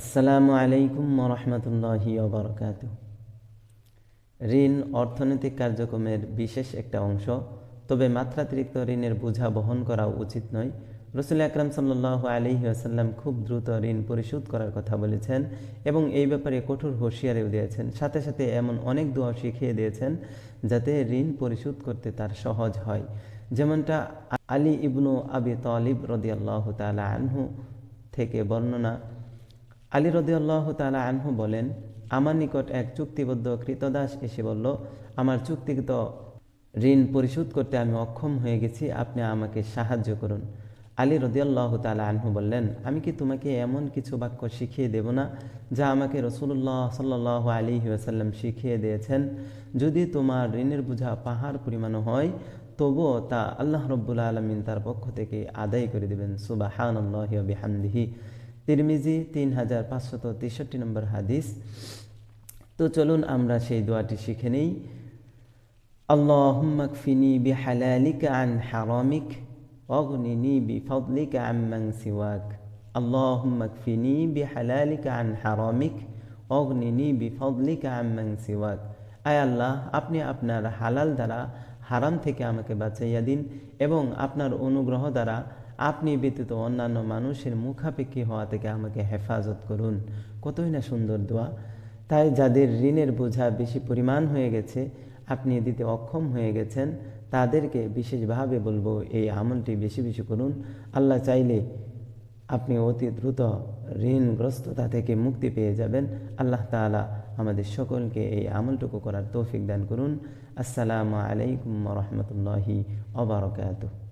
আসসালামু আলাইকুম রহমতুল্লাহি ওবরকাত ঋণ অর্থনৈতিক কার্যক্রমের বিশেষ একটা অংশ, তবে মাত্রাতিরিক্ত ঋণের বোঝা বহন করা উচিত নয়। রসুল আকরাম সাল্লাহ আলহি আসাল্লাম খুব দ্রুত ঋণ পরিশোধ করার কথা বলেছেন এবং এই ব্যাপারে কঠোর হুঁশিয়ারিও দিয়েছেন। সাথে সাথে এমন অনেক দোয়া শিখিয়ে দিয়েছেন যাতে ঋণ পরিশোধ করতে তার সহজ হয়। যেমনটা আলী ইবনু আবি তালিব রদিয়াল্লাহ তালা আনহু থেকে বর্ণনা আলী রদিয়াল্লাহ তালা আনহু বলেন, আমার নিকট এক চুক্তিবদ্ধ কৃতদাস এসে বলল, আমার চুক্তিগত ঋণ পরিশোধ করতে আমি অক্ষম হয়ে গেছি, আপনি আমাকে সাহায্য করুন আলী রদিয়াল্লাহ তালা আনহু বললেন, আমি কি তোমাকে এমন কিছু বাক্য শিখিয়ে দেব না, যা আমাকে রসুল্লাহ সাল্লাহ আলী ওয়াসাল্লাম শিখিয়ে দিয়েছেন? যদি তোমার ঋণের বোঝা পাহাড় পরিমাণ হয়, তবুও তা আল্লাহ রব্বুল আলমিন তার পক্ষ থেকে আদায় করে দেবেন। সুবাহান আল্লাহ বিহামদিহি। তিরমিজি তিন হাজার পাঁচশত তেষট্টি নম্বর হাদিস তো চলুন আমরা সেই দোয়াটি শিখে নিই اللهم اكفني بحلالك عن حرامك واغنني بفضلك عمن سواك اللهم اكفني بحلالك عن حرامك واغنني بفضلك عمن سواك আয় আল্লাহ আপনি আপনার হালাল দ্বারা হারাম থেকে আমাকে বাঁচাইয়া দিন এবং আপনার অনুগ্রহ দ্বারা আপনি ব্যতীত অন্যান্য মানুষের মুখাপেক্ষী হওয়া থেকে আমাকে হেফাজত করুন। কতই না সুন্দর দোয়া। তাই যাদের ঋণের বোঝা বেশি পরিমাণ হয়ে গেছে, আপনি দিতে অক্ষম হয়ে গেছেন, তাদেরকে বিশেষভাবে বলব এই আমলটি বেশি বেশি করুন। আল্লাহ চাইলে আপনি অতি দ্রুত ঋণগ্রস্ততা থেকে মুক্তি পেয়ে যাবেন। আল্লাহ তালা আমাদের সকলকে এই আমলটুকু করার তৌফিক দান করুন। আসসালামু আলাইকুম রহমতুল্লাহি অবরকাত